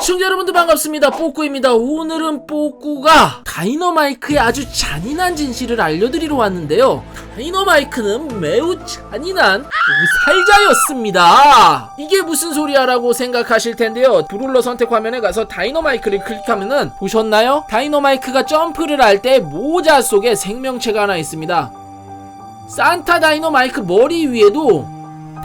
시청자 여러분들 반갑습니다. 뽀꾸입니다. 오늘은 뽀꾸가 다이너마이크의 아주 잔인한 진실을 알려드리러 왔는데요. 다이너마이크는 매우 잔인한 살자였습니다. 이게 무슨 소리야 라고 생각하실 텐데요. 브롤러 선택 화면에 가서 다이너마이크를 클릭하면은 보셨나요? 다이너마이크가 점프를 할 때 모자 속에 생명체가 하나 있습니다. 산타 다이너마이크 머리 위에도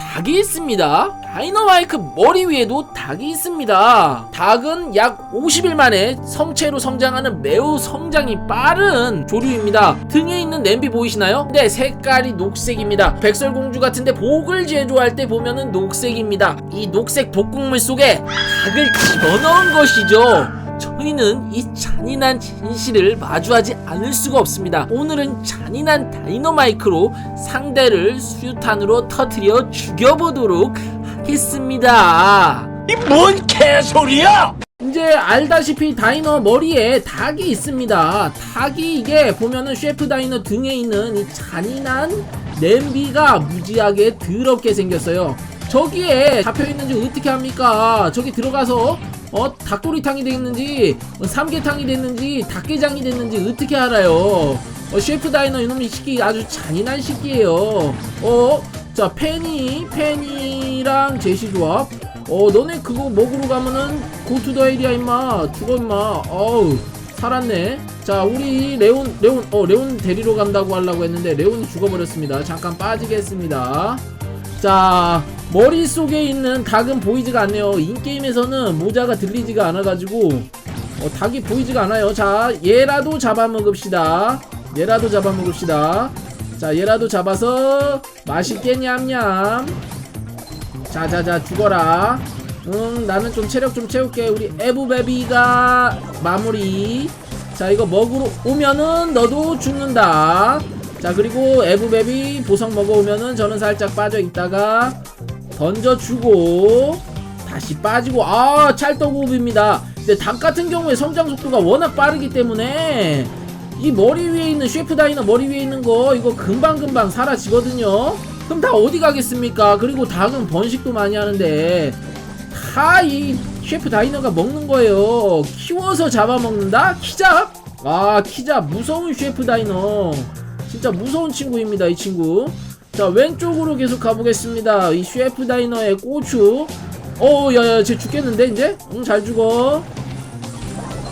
닭이 있습니다. 다이너마이크 머리 위에도 닭이 있습니다. 닭은 약 50일 만에 성체로 성장하는 매우 성장이 빠른 조류입니다. 등에 있는 냄비 보이시나요? 네, 색깔이 녹색입니다. 백설공주 같은데 복을 제조할 때 보면은 녹색입니다. 이 녹색 독국물 속에 닭을 집어넣은 것이죠. 저희는 이 잔인한 진실을 마주하지 않을 수가 없습니다. 오늘은 잔인한 다이너마이크로 상대를 수류탄으로 터트려 죽여보도록 하겠습니다. 이 뭔 개소리야! 이제 알다시피 다이너 머리에 닭이 있습니다. 닭이 이게 보면은 셰프 다이너 등에 있는 이 잔인한 냄비가 무지하게 더럽게 생겼어요. 저기에 잡혀 있는지 어떻게 합니까? 저기 들어가서 어 닭도리탕이 됐는지 어, 삼계탕이 됐는지 닭게장이 됐는지 어떻게 알아요? 어, 셰프 다이너 이놈이 시기 아주 잔인한 시기예요. 어, 자 페니 페니 랑 제시 조합. 어 너네 그거 먹으러 가면은 고투더 에리아 임마. 죽어 임마. 어우 살았네. 자 우리 레온 레온 어 레온 데리러 간다고 하려고 했는데 레온이 죽어버렸습니다. 잠깐 빠지겠습니다. 자 머릿속에 있는 닭은 보이지가 않네요. 인게임에서는 모자가 들리지가 않아가지고 어, 닭이 보이지가 않아요. 자 얘라도 잡아먹읍시다. 얘라도 잡아먹읍시다. 자 얘라도 잡아서 맛있게 냠냠 자자자 죽어라. 응 나는 좀 체력 좀 채울게. 우리 에브베비가 마무리. 자 이거 먹으러 오면은 너도 죽는다. 자 그리고 에브베비 보석 먹어오면은 저는 살짝 빠져 있다가 던져주고 다시 빠지고 아 찰떡호흡입니다. 근데 닭 같은 경우에 성장 속도가 워낙 빠르기 때문에 이 머리 위에 있는 셰프 다이너 머리 위에 있는 거 이거 금방금방 사라지거든요 그럼 다 어디 가겠습니까? 그리고 닭은 번식도 많이 하는데 다 이 셰프 다이너가 먹는 거예요. 키워서 잡아먹는다? 키잡? 아 키잡 무서운 셰프 다이너. 진짜 무서운 친구입니다 이 친구. 자 왼쪽으로 계속 가보겠습니다. 이 셰프 다이너의 고추. 어 야야 쟤 죽겠는데 이제? 응 잘 죽어.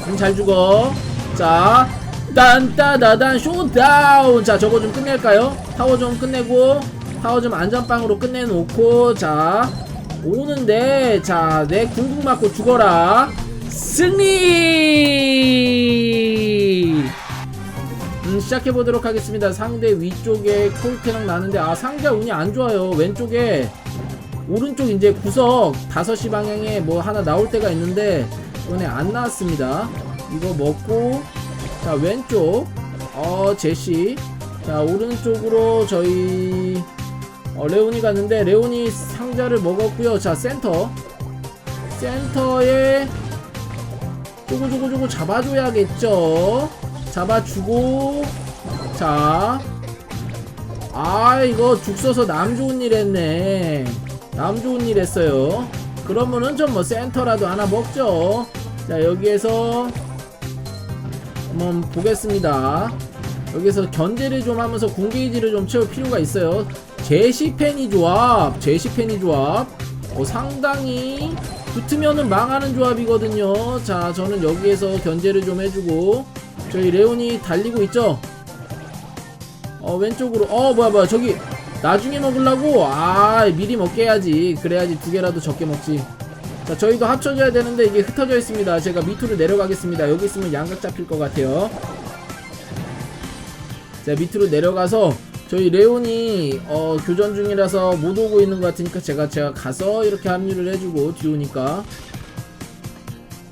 응 잘 죽어. 자 딴따다단 쇼다운. 자 저거 좀 끝낼까요? 타워 좀 끝내고 타워 좀 안전빵으로 끝내놓고 자 오는데 자내 궁극 맞고 죽어라. 승리! 음, 시작해보도록 하겠습니다. 상대 위쪽에 콜테랑 나는데 아 상자 운이 안 좋아요. 왼쪽에 오른쪽 이제 구석 5시 방향에 뭐 하나 나올 때가 있는데 이번에 안 나왔습니다. 이거 먹고 자 왼쪽 어 제시. 자 오른쪽으로 저희 어, 레온이 갔는데 레온이 상자를 먹었고요. 자 센터. 센터에 쪼고쪼고쪼고 잡아줘야겠죠? 잡아주고 자. 아 이거 죽 써서 남 좋은 일 했네. 남 좋은 일 했어요. 그러면은 좀 뭐 센터라도 하나 먹죠? 자 여기에서 한번 보겠습니다. 여기서 견제를 좀 하면서 궁게이지를 좀 채울 필요가 있어요 제시 페니 조합 제시 페니 조합. 어, 상당히 붙으면은 망하는 조합이거든요. 자 저는 여기에서 견제를 좀 해주고. 저희 레온이 달리고 있죠? 어 왼쪽으로. 어 뭐야 뭐야. 저기 나중에 먹으려고? 아 미리 먹게 해야지. 그래야지 두 개라도 적게 먹지. 자 저희도 합쳐져야 되는데 이게 흩어져 있습니다. 제가 밑으로 내려가겠습니다. 여기 있으면 양각 잡힐 것 같아요. 자 밑으로 내려가서 저희 레온이 어 교전 중이라서 못 오고 있는 것 같으니까 제가 제가 가서 이렇게 합류를 해주고 뒤 오니까.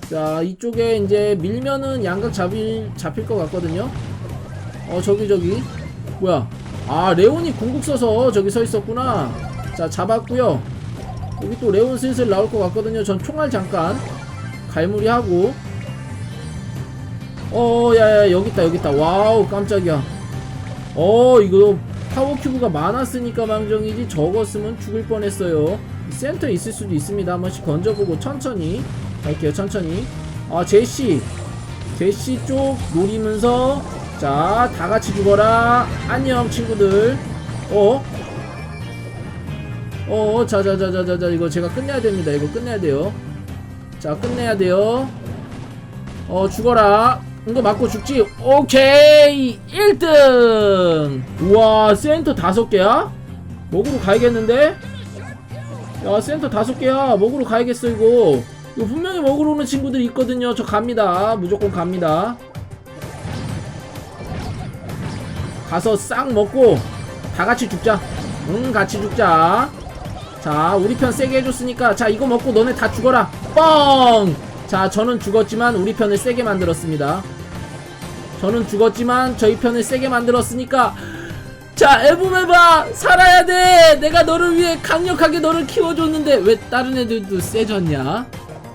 자 이쪽에 이제 밀면은 양각 잡힐 잡힐 것 같거든요. 어 저기 저기. 뭐야? 아 레온이 궁극 써서 저기 서 있었구나. 자 잡았고요. 여기 또 레온 슬슬 나올 것 같거든요. 전 총알 잠깐 갈무리하고. 어 야야 여기 있다 여기 있다. 와우 깜짝이야. 어 이거 파워 큐브가 많았으니까 망정이지 적었으면 죽을 뻔했어요. 센터에 있을 수도 있습니다. 한 번씩 건져보고 천천히. 갈게요 천천히. 아 제시. 제시 쪽 노리면서. 자 다같이 죽어라. 안녕 친구들. 어? 어 자자자자자자 이거 제가 끝내야 됩니다. 이거 끝내야 돼요. 자 끝내야 돼요. 어 죽어라. 이거 맞고 죽지? 오케이! 1등 우와 센터 다섯 개야? 먹으러 가야겠는데? 야 센터 다섯 개야. 먹으러 가야겠어 이거. 이거 분명히 먹으러 오는 친구들이 있거든요. 저 갑니다. 무조건 갑니다. 가서 싹 먹고 다 같이 죽자. 응 같이 죽자. 자 우리 편 세게 해줬으니까. 자 이거 먹고 너네 다 죽어라. 뻥! 자 저는 죽었지만 우리 편을 세게 만들었습니다. 저는 죽었지만 저희 편을 세게 만들었으니까 자 에보메바 살아야 돼. 내가 너를 위해 강력하게 너를 키워줬는데 왜 다른 애들도 세졌냐?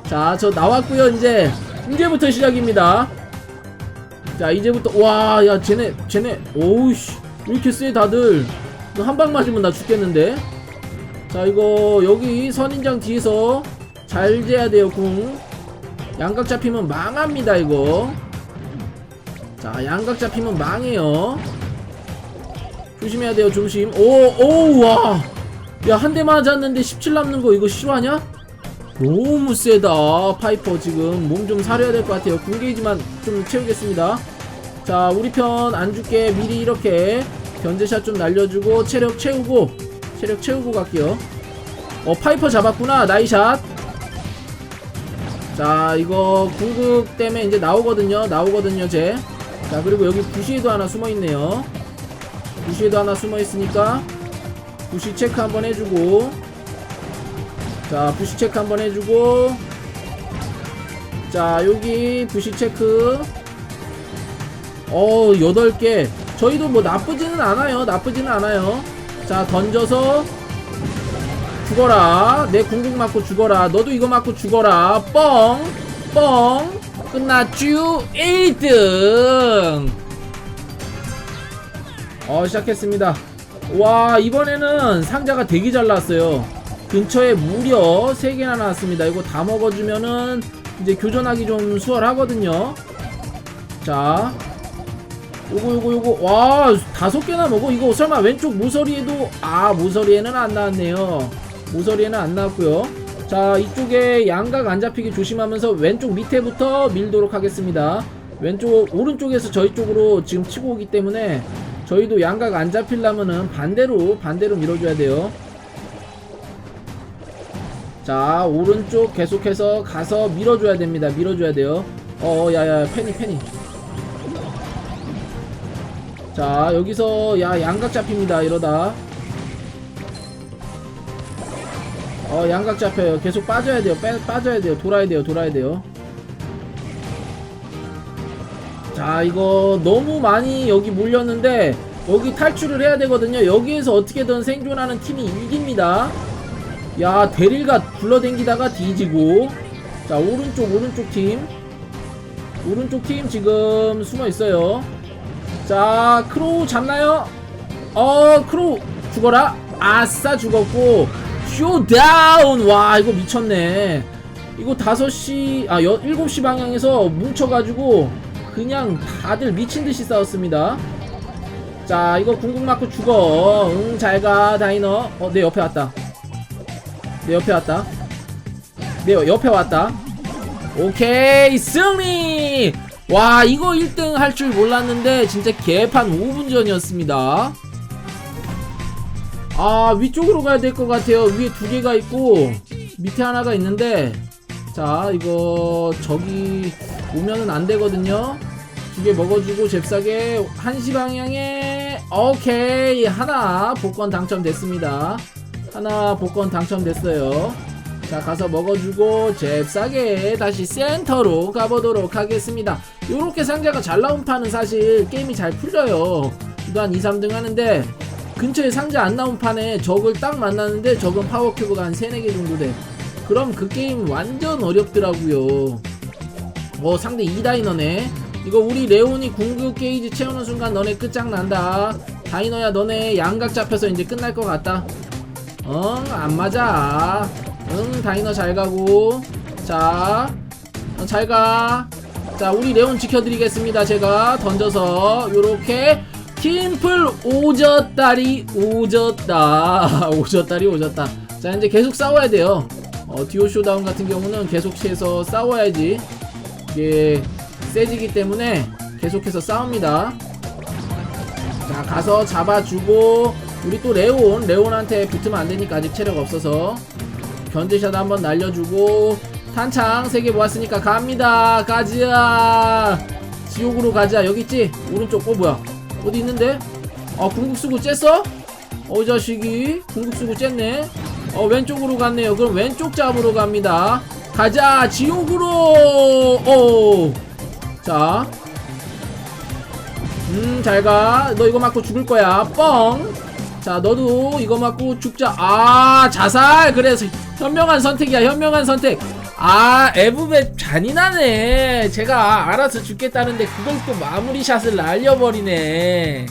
자 저 나왔고요 이제. 이제부터 시작입니다. 자 이제부터 와 야 쟤네 쟤네. 오우씨. 왜 이렇게 세 다들? 한 방 맞으면 나 죽겠는데? 자 이거 여기 선인장 뒤에서 잘 재야 돼요 궁. 양각 잡히면 망합니다 이거. 자 양각 잡히면 망해요 조심해야 돼요 조심. 오오와. 야 한 대 맞았는데 17 남는 거 이거 실화냐? 너무 세다 파이퍼 지금. 몸 좀 사려야 될 것 같아요. 궁게이지만 좀 채우겠습니다. 자 우리 편 안 죽게. 미리 이렇게 견제샷 좀 날려주고 체력 채우고 체력 채우고 갈게요. 어 파이퍼 잡았구나. 나이샷. 자 이거 궁극 때문에 이제 나오거든요. 나오거든요 쟤자 그리고 여기 부시에도 하나 숨어있네요 부시에도 하나 숨어있으니까 부시 체크 한번 해주고 자 부시 체크 한번 해주고 자 여기 부시 체크. 어 8개. 저희도 뭐 나쁘지는 않아요. 나쁘지는 않아요. 자 던져서 죽어라. 내 궁극 맞고 죽어라. 너도 이거 맞고 죽어라. 뻥 뻥. 끝났쥬. 1등 어 시작했습니다. 와 이번에는 상자가 되게 잘 나왔어요. 근처에 무려 3개나 나왔습니다. 이거 다 먹어주면은 이제 교전하기 좀 수월하거든요. 자 요거 요거 요거. 와 다섯 개나 먹어. 이거 설마 왼쪽 모서리에도 아 모서리에는 안 나왔네요. 모서리에는 안 나왔고요. 자 이쪽에 양각 안 잡히게 조심하면서 왼쪽 밑에부터 밀도록 하겠습니다. 왼쪽 오른쪽에서 저희 쪽으로 지금 치고 오기 때문에 저희도 양각 안 잡히려면은 반대로 반대로 밀어줘야 돼요. 자 오른쪽 계속해서 가서 밀어줘야 됩니다. 밀어줘야 돼요. 어 야야 패니 패니 자 여기서 야 양각 잡힙니다. 이러다. 어 양각 잡혀요. 계속 빠져야 돼요. 빼, 빠져야 돼요. 돌아야 돼요. 돌아야 돼요 자 이거 너무 많이 여기 몰렸는데 여기 탈출을 해야 되거든요. 여기에서 어떻게든 생존하는 팀이 이깁니다. 야 데릴가 굴러댕기다가 뒤지고. 자 오른쪽 오른쪽 팀. 오른쪽 팀 지금 숨어 있어요. 자 크로우 잡나요? 어 크로우 죽어라. 아싸 죽었고. 쇼다운! 와 이거 미쳤네. 이거 5시 아 여, 7시 방향에서 뭉쳐가지고 그냥 다들 미친듯이 싸웠습니다. 자 이거 궁극 맞고 죽어. 응 잘가 다이너. 어 내 옆에 왔다. 내 옆에 왔다. 내 옆에 왔다. 오케이 승리! 와 이거 1등 할 줄 몰랐는데 진짜 개판 5분 전이었습니다. 아 위쪽으로 가야 될 것 같아요. 위에 두 개가 있고 밑에 하나가 있는데 자 이거 저기 오면은 안 되거든요. 두 개 먹어주고 잽싸게 한시 방향에 오케이. 하나 복권 당첨됐습니다. 하나 복권 당첨됐어요. 자 가서 먹어주고 잽싸게 다시 센터로 가보도록 하겠습니다. 요렇게 상자가 잘 나온 판은 사실 게임이 잘 풀려요. 한 2, 3등 하는데 근처에 상자 안 나온 판에 적을 딱 만났는데 적은 파워 큐브가 한 3, 4개 정도 돼. 그럼 그 게임 완전 어렵더라고요 뭐 상대 2다이너네 이거 우리 레온이 궁극 게이지 채우는 순간 너네 끝장난다 다이너야 너네 양각 잡혀서 이제 끝날 것 같다 응안 맞아 응 다이너 잘 가고 자, 어, 잘 가. 자, 우리 레온 지켜드리겠습니다. 제가 던져서 요렇게 팀플 오졌다리 오졌다. 오졌다리 오졌다. 자, 이제 계속 싸워야 돼요. 어, 듀오 쇼다운 같은 경우는 계속 해서 싸워야지 이게 세지기 때문에 계속해서 싸웁니다. 자, 가서 잡아주고 우리 또 레온, 레온한테 붙으면 안 되니까 아직 체력 없어서. 견제샷 한번 날려주고 탄창 3개 모았으니까 갑니다. 가자 지옥으로 가자 여기 있지? 오른쪽 어 뭐야? 어디 있는데? 어 궁극수구 쬐어? 어이 자식이 궁극수구 쬐네. 어 왼쪽으로 갔네요. 그럼 왼쪽 잡으러 갑니다 가자 지옥으로 오 자 음, 잘 가. 너 이거 맞고 죽을 거야. 뻥. 자, 너도 이거 맞고 죽자. 아, 자살. 그래서 현명한 선택이야. 현명한 선택. 아, 에브벳 잔인하네. 제가 알아서 죽겠다는데 그걸 또 마무리 샷을 날려버리네.